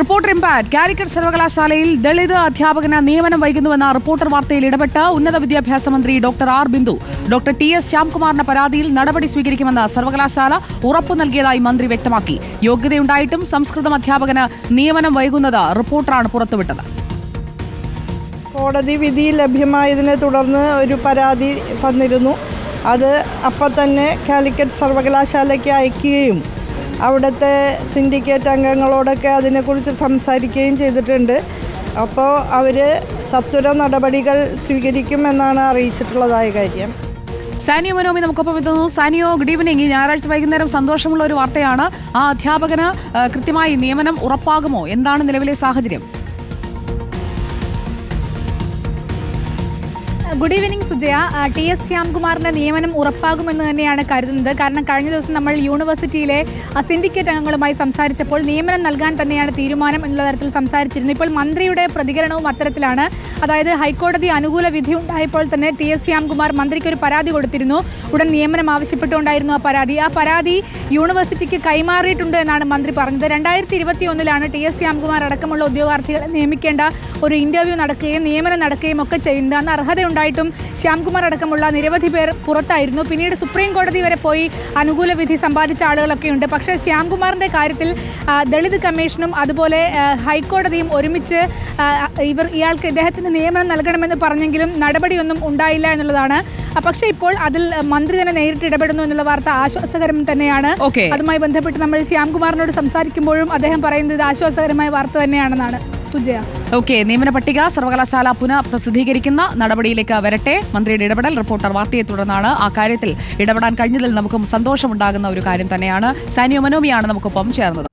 Reporter impact Calicut സർവകലാശാലയിൽ ദളിത് അധ്യാപകന് നിയമനം വൈകുന്നുവെന്ന റിപ്പോർട്ടർ വാർത്തയിൽ ഇടപെട്ട് ഉന്നത വിദ്യാഭ്യാസ മന്ത്രി doctor R Bindu. Doctor T S ശ്യാംകുമാറിന്റെ പരാതിയിൽ നടപടി സ്വീകരിക്കുമെന്ന് സർവകലാശാല ഉറപ്പു നൽകിയതായി മന്ത്രി വ്യക്തമാക്കി. യോഗ്യതയുണ്ടായിട്ടും സംസ്കൃതം അധ്യാപകന് നിയമനം വൈകുന്നത് റിപ്പോർട്ടറാണ് പുറത്തുവിട്ടത്. കോടതി വിധി ലഭ്യമായതിനെ തുടർന്ന് ഒരു പരാതി തന്നിരുന്നു. അത് അപ്പം തന്നെ കാലിക്കറ്റ് സർവകലാശാലയ്ക്ക് അയക്കുകയും അവിടുത്തെ സിൻഡിക്കേറ്റ് അംഗങ്ങളോടൊക്കെ അതിനെക്കുറിച്ച് സംസാരിക്കുകയും ചെയ്തിട്ടുണ്ട്. അപ്പോൾ അവർ സത്വര നടപടികൾ സ്വീകരിക്കുമെന്നാണ് അറിയിച്ചിട്ടുള്ളതായ കാര്യം. സാനിയോ മനോമി നമുക്കൊപ്പം എത്തുന്നു. സാനിയോ ഗുഡ് ഈവനിങ് ഞായറാഴ്ച വൈകുന്നേരം സന്തോഷമുള്ള ഒരു വാർത്തയാണ്. ആ അധ്യാപകന് കൃത്യമായി നിയമനം ഉറപ്പാകുമോ? എന്താണ് നിലവിലെ സാഹചര്യം? Good evening Sujaya. T S ശ്യാംകുമാറിന്റെ നിയമനം ഉറപ്പാകുമെന്ന് തന്നെയാണ് കരുതുന്നത്. കാരണം കഴിഞ്ഞ ദിവസം നമ്മൾ യൂണിവേഴ്സിറ്റിയിലെ സിൻഡിക്കേറ്റ് അംഗങ്ങളുമായി സംസാരിച്ചപ്പോൾ നിയമനം നൽകാൻ തന്നെയാണ് തീരുമാനം എന്നുള്ള തരത്തിൽ സംസാരിച്ചിരുന്നു. ഇപ്പോൾ മന്ത്രിയുടെ പ്രതികരണവും അത്തരത്തിലാണ്. അതായത് ഹൈക്കോടതി അനുകൂല വിധി ഉണ്ടായപ്പോൾ തന്നെ ടി എസ് ശ്യാംകുമാർ മന്ത്രിക്ക് ഒരു പരാതി കൊടുത്തിരുന്നു. ഉടൻ നിയമനം ആവശ്യപ്പെട്ടുകൊണ്ടായിരുന്നു ആ പരാതി. ആ പരാതി യൂണിവേഴ്സിറ്റിക്ക് കൈമാറിയിട്ടുണ്ട് എന്നാണ് മന്ത്രി പറഞ്ഞത്. രണ്ടായിരത്തി ഇരുപത്തി ഒന്നിലാണ് ടി എസ് ശ്യാംകുമാർ അടക്കമുള്ള ഉദ്യോഗാർത്ഥികളെ നിയമിക്കേണ്ട ഒരു ഇന്റർവ്യൂ നടക്കുകയും നിയമനം നടക്കുകയും ഒക്കെ ചെയ്യുന്നത്. അന്ന് അർഹതയുണ്ടായിട്ടും ശ്യാംകുമാർ അടക്കമുള്ള നിരവധി പേർ പുറത്തായിരുന്നു. പിന്നീട് സുപ്രീം കോടതി വരെ പോയി അനുകൂല വിധി സമ്പാദിച്ച ആളുകളൊക്കെ ഉണ്ട്. പക്ഷേ ശ്യാംകുമാറിന്റെ കാര്യത്തിൽ ദളിത് കമ്മീഷനും അതുപോലെ ഹൈക്കോടതിയും ഒരുമിച്ച് ഇവർ ഇയാൾക്ക് ഇദ്ദേഹത്തിന് നിയമനം നൽകണമെന്ന് പറഞ്ഞെങ്കിലും നടപടിയൊന്നും ഉണ്ടായില്ല എന്നുള്ളതാണ്. പക്ഷേ ഇപ്പോൾ അതിൽ മന്ത്രി തന്നെ നേരിട്ട് ഇടപെടുന്നു എന്നുള്ള വാർത്ത ആശ്വാസകരം തന്നെയാണ്. അതുമായി ബന്ധപ്പെട്ട് നമ്മൾ ശ്യാംകുമാറിനോട് സംസാരിക്കുമ്പോഴും അദ്ദേഹം പറയുന്നത് ആശ്വാസകരമായ വാർത്ത തന്നെയാണെന്നാണ്. സുജയ. ഓക്കെ നിയമന പട്ടിക സർവകലാശാല പുനഃ പ്രസിദ്ധീകരിക്കുന്ന നടപടിയിലേക്ക് വരട്ടെ. മന്ത്രിയുടെ ഇടപെടൽ റിപ്പോർട്ടർ വാർത്തയെ തുടർന്നാണ് ആ കാര്യത്തിൽ ഇടപെടാൻ കഴിഞ്ഞതിൽ നമുക്കും സന്തോഷമുണ്ടാകുന്ന ഒരു കാര്യം തന്നെയാണ്. സാനിയോ മനോമിയാണ് നമുക്കൊപ്പം ചേർന്നത്.